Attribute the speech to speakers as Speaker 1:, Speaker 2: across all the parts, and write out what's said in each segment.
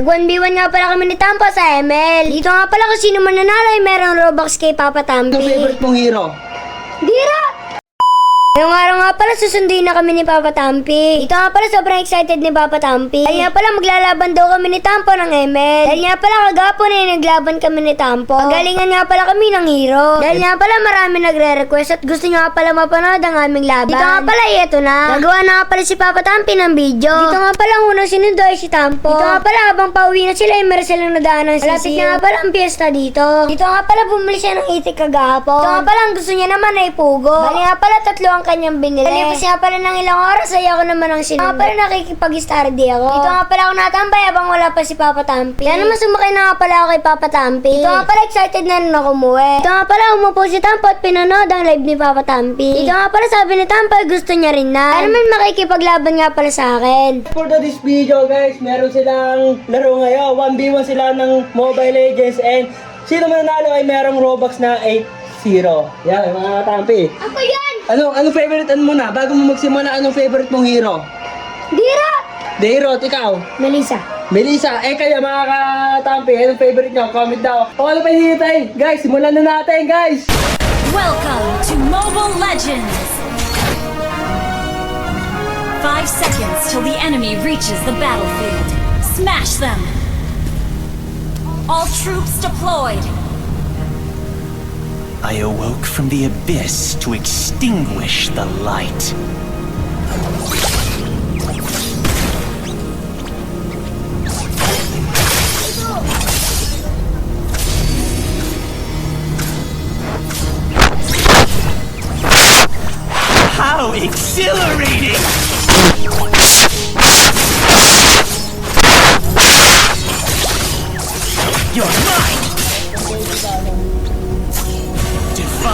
Speaker 1: 1v1 nga pala kami ni Tampo sa ML. Dito nga pala kung sino man nanalo ay merong Robux kay Papa Tampi.
Speaker 2: Anong favorite mong hero?
Speaker 1: Dira! Ngayong araw nga pala susunduin na kami ni Papa Tampi. Ito nga pala sobrang excited ni Papa Tampi. Dahil nga pala maglalaban daw kami ni Tampo ng ML. Dahil nga pala kagapon ay naglaban kami ni Tampo. Galingan nga pala kami ng hero. Dahil nga pala marami nagre-request at gusto nga pala mapanood ang aming laban. Dito nga pala ito na. Nagawa na nga pala si Papa Tampi ng video. Dito nga pala ang unang sinundo ay si Tampo. Dito nga pala habang pauwi na sila ay meron silang nadaanan sa Malapit na nga pala ang piyesta dito. Dito nga pala bumili siya ng itik kagahapon. Dito nga pala ang gusto niya naman ay pugo. Bali nga pala tatlo ang kanyang binili. Palipas nga pala ng ilang oras ay ako naman ang sinundo. Dito nga pala nakikipag-star di ako. Dito nga pala ako natambay habang wala pa si Papa Tampi. Kaya naman sumakay na nga pala ako kay Papa Tampi. Dito nga pala excited na rin ako umuwi. Dito nga pala umupo si Tampo at pinanood ang live ni Papa Tampi. Dito nga pala sabi ni Tampo ay gusto niya rin na. Kaya naman makikipaglaban nga pala sa akin.
Speaker 2: For this video guys, meron silang laro ngayon. 1v1 sila ng Mobile Legends and sino man nanalo ay merong Robux na 8-0. Yan, mga tampi.
Speaker 1: Ako yan!
Speaker 2: Ano, anong favorite mo na? Bago mo magsimula, anong favorite mong hero?
Speaker 1: Dira!
Speaker 2: Dairot, ikaw?
Speaker 1: Melissa.
Speaker 2: Melissa, eh kaya mga katampi, anong favorite nyo? Comment daw. O ano pa hinihintay? Guys, simulan na natin guys!
Speaker 3: Welcome to Mobile Legends! Five seconds till the enemy reaches the battlefield. Smash them! All troops deployed!
Speaker 4: I awoke from the abyss to extinguish the light. How exhilarating! You're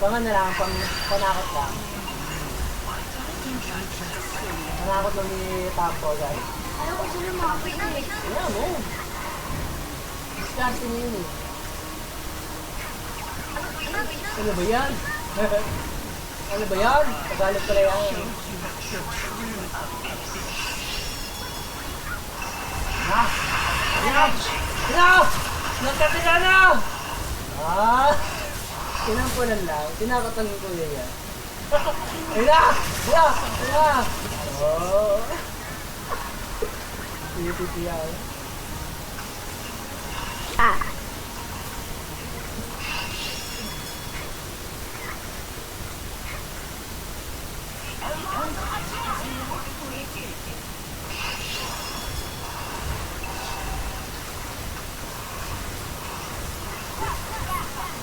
Speaker 2: Pang ano lang, pang panakot lang. Panakot lang ni Tampo, guys.
Speaker 1: Ano ko sila makapit na eh?
Speaker 2: Ano mo? Disgusting yun eh. Ano ba yan? ano ba yan? Tagalog pala yan. Ha? Ano? Ano? Nagkatila na! Ah! Tinampunan lang. Tinakot lang yung kuya yan. Ayun na! Ayun na!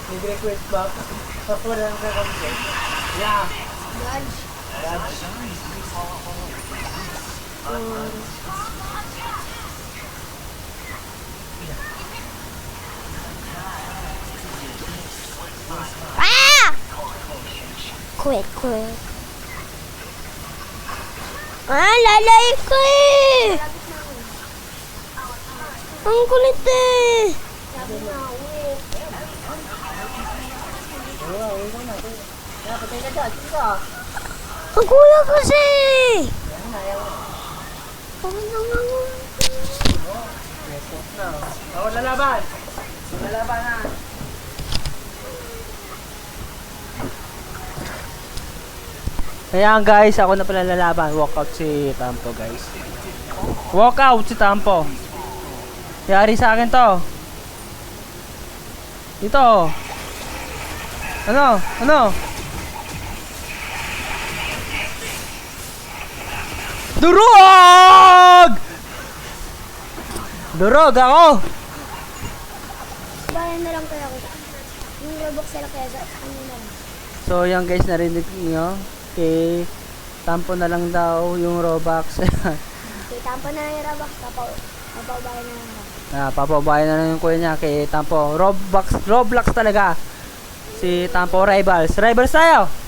Speaker 2: Ayun na! Oh! Pinipitiyaw.
Speaker 1: Ah.
Speaker 2: Nag-request ba? Wala nang kakomplete. Yeah.
Speaker 1: Ah! Quit, quit. Ah, lalay ko eh! Ang kulit eh!
Speaker 2: Napatay ka dyan.
Speaker 1: Ang kuya kasi! Ano nga
Speaker 2: No. Ako lalaban. Lalaban na. Ayan guys, ako na pala lalaban. Walkout si Tampo guys. Walkout si Tampo. Yari sa akin to. Dito. Ano? Ano? Durog! Durog ako!
Speaker 1: Bayan na lang kaya ko. Yung Robux sila kaya sa kanya na lang.
Speaker 2: So yan guys, narinig niyo kay Tampo na lang daw yung Robux.
Speaker 1: Okay, tampo na yung Robux. Tapaw, tapaw bayan na lang ako.
Speaker 2: Ah, papabayan na lang yung kuya niya kay Tampo. Roblox, Roblox talaga. Si Tampo Rivals. Rivals tayo!